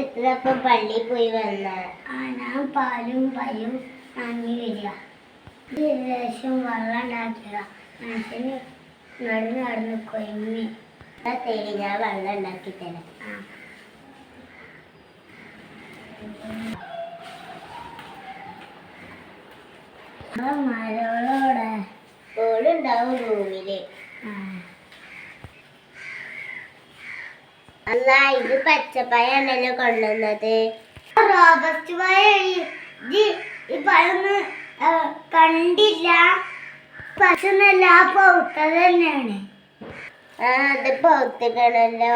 ഇത്രപ്പം പള്ളി പോയി വന്ന. ആ ഞാൻ പാലും പയും വാങ്ങി വരിക. ലേശം വെള്ളം ഉണ്ടാക്കുക മനുഷ്യന് നടന്ന് നടന്ന് കൊയങ്ങി തേടി ഞാൻ വെള്ളം ഉണ്ടാക്കി തരാം. ആ. ഓളുണ്ടാവും ആ. അല്ല ഇത് പച്ചപ്പഴാണല്ലോ കൊണ്ടുവന്നത് റോബസ്റ്റ് പഴ ഈ പഴമൊന്ന് കണ്ടില്ല. പക്ഷെ നല്ല പൗത്തത് തന്നെയാണ്. ആ അത് പൗത്തുക്കണല്ലോ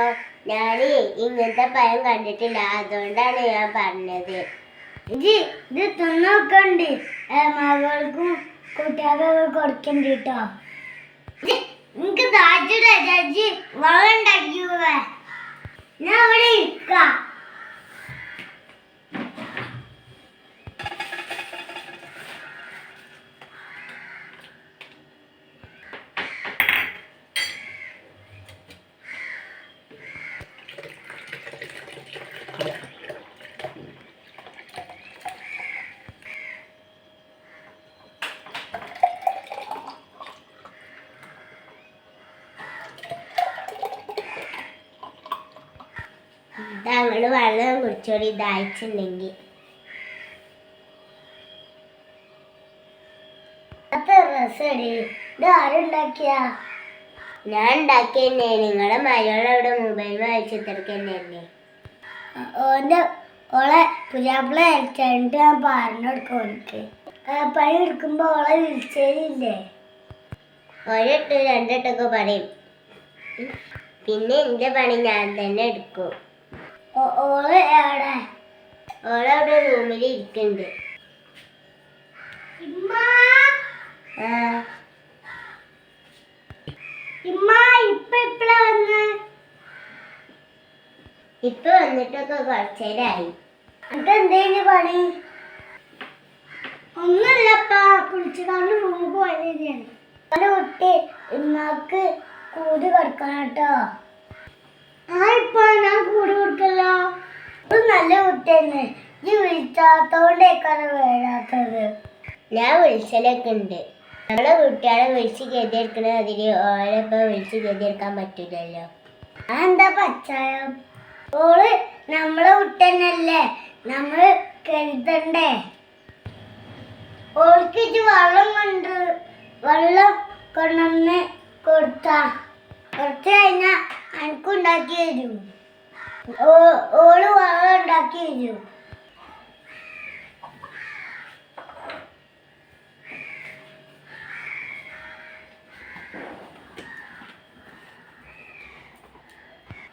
ഞാൻ ഇങ്ങനത്തെ പഴം കണ്ടിട്ടില്ല. അതുകൊണ്ടാണ് ഞാൻ പറഞ്ഞത്. ഇത് ഇത് തിന്നൊക്കെണ്ട്. മകൾക്കും കുട്ടികൾക്കും കൊടുക്കണ്ട കേട്ടോ നിനക്ക് താജിടെ ജഡ്ജി വെള്ളം ഉണ്ടാക്കിയേ ഞാൻ അവിടെ ഇരിക്കാം ഞങ്ങൾ വെള്ളം കുടിച്ചോടി ദാഹിച്ചിട്ടുണ്ടെങ്കിൽ രസടി ഇത് ആരുണ്ടാക്കിയാ ഞാൻ ഉണ്ടാക്കി തന്നെ നിങ്ങളെ മലയാളം മൊബൈൽ വായിച്ചു തന്നെയല്ലേ ഓന്റെ ഓളെ പുരാപ്പിള അയച്ചിട്ട് ഞാൻ പറഞ്ഞു കൊടുക്കും ഓനക്ക്. പണി എടുക്കുമ്പോ ഓളെ വിളിച്ചേരില്ലേ? ഒരെട്ട് രണ്ടെട്ടൊക്കെ പറയും. പിന്നെ എന്റെ പണി ഞാൻ തന്നെ എടുക്കും. ഓൾ എവിടെ? ഓളവിടെ റൂമിൽ ഇരിക്കുന്നുണ്ട് ഇപ്പൊ വന്നിട്ടൊക്കെ കുറച്ചേരായി. അതെന്തേനു പണി? ഒന്നുമില്ലപ്പാ കുളിച്ചുകൊണ്ട് റൂമിൽ പോയതാണ് കുട്ടി ഇമ്മക്ക് കൂടി കിടക്കണം കേട്ടോ. ഞാൻ കൂടി കൊടുക്കല്ലോ. നല്ല വേണ്ടാത്തത് ഞാൻ വിളിച്ചലൊക്കെ ഉണ്ട്. നമ്മളെ കുട്ടികളെ വിളിച്ച് ഗതിയെടുക്കണ അതിന് ഓരോ വിളിച്ച് ഗതിയെടുക്കാൻ പറ്റൂലല്ലോ. അതെന്താ പച്ചായം? ഓൾ നമ്മളെ കുട്ടനല്ലേ നമ്മൾ കരുതണ്ടേ? ഓൾക്ക് ഇത് വെള്ളം കൊണ്ട് വെള്ളം കൊണ്ടുവന്ന് കൊടുത്താ. കുറച്ച് കഴിഞ്ഞാ അനക്കുണ്ടാക്കി തരും. ഓൾ ഉണ്ടാക്കി തരും.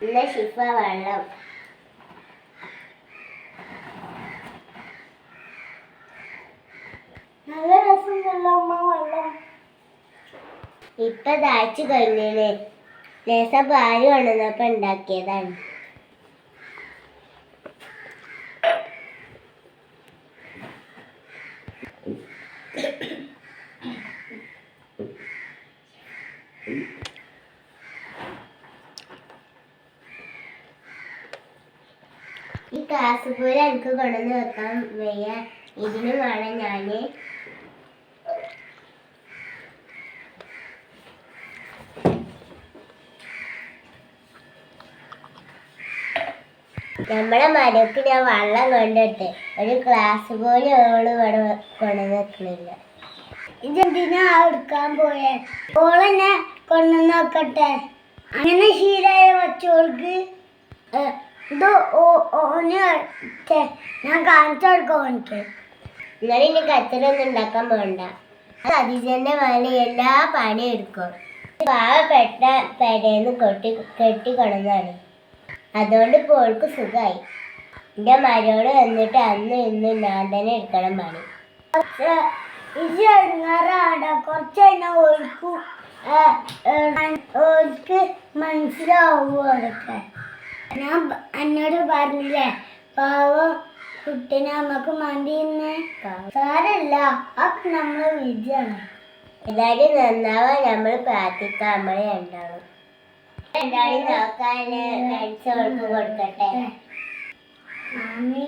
നല്ല ശിഫ വെള്ളം. നല്ല അമ്മ വെള്ളം. ഇപ്പൊ ദാഹിച്ചു കഴിഞ്ഞേനെ ലേസം പാൽ കൊണ്ടുവന്നപ്പോ ഉണ്ടാക്കിയതാണ്. ഈ കാസുപൂരം എനിക്ക് കൊണ്ടുവന്ന് വെക്കാൻ വയ്യ. ഇതിന് വേണം ഞാൻ. നമ്മളെ മരക്ക് ഞാൻ വെള്ളം കൊണ്ടിട്ട് ഒരു ക്ലാസ് പോലും ഓൾ ഇവിടെ കൊണ്ടു വെക്കണില്ല ഇതെന്തിനാ എടുക്കാൻ പോയേ? ഓളെന്നെ കൊണ്ടു നോക്കട്ടെ. അങ്ങനെ ശീലായ വച്ചോൾക്ക് ഇത് ഓനെ ഞാൻ കാണിച്ചു കൊടുക്കാം ഓനിക്ക്. എന്നാലും ഇനി കച്ചറൊന്നും ഉണ്ടാക്കാൻ പോകണ്ട അത് അതിജന്റെ മേലെ എല്ലാ പണിയും എടുക്കും. പാവപ്പെട്ട പെരേന്ന് കൊട്ടി കെട്ടി കൊണ്ടുവന്നാണ്. അതുകൊണ്ട് ഇപ്പോൾ ഓൾക്ക് സുഖമായി എന്റെ മരോട് വന്നിട്ട് അന്ന് ഇന്ന് ഞാൻ തന്നെ എടുക്കണം പണി. കുറച്ച് കഴിഞ്ഞാൽ ഞാൻ എന്നോട് പറഞ്ഞില്ലേ പാവം കുട്ടീനെ നമുക്ക് മതിയെന്ന് സാരല്ല അത് നമ്മളെ വിജയാണ് എല്ലാവരും നന്നാവാൻ നമ്മൾ പ്രാർത്ഥിക്കാൻ നമ്മളെ ഉണ്ടാവും രണ്ടാളി നോക്കാൻ കൊടുക്കട്ടെ മാമി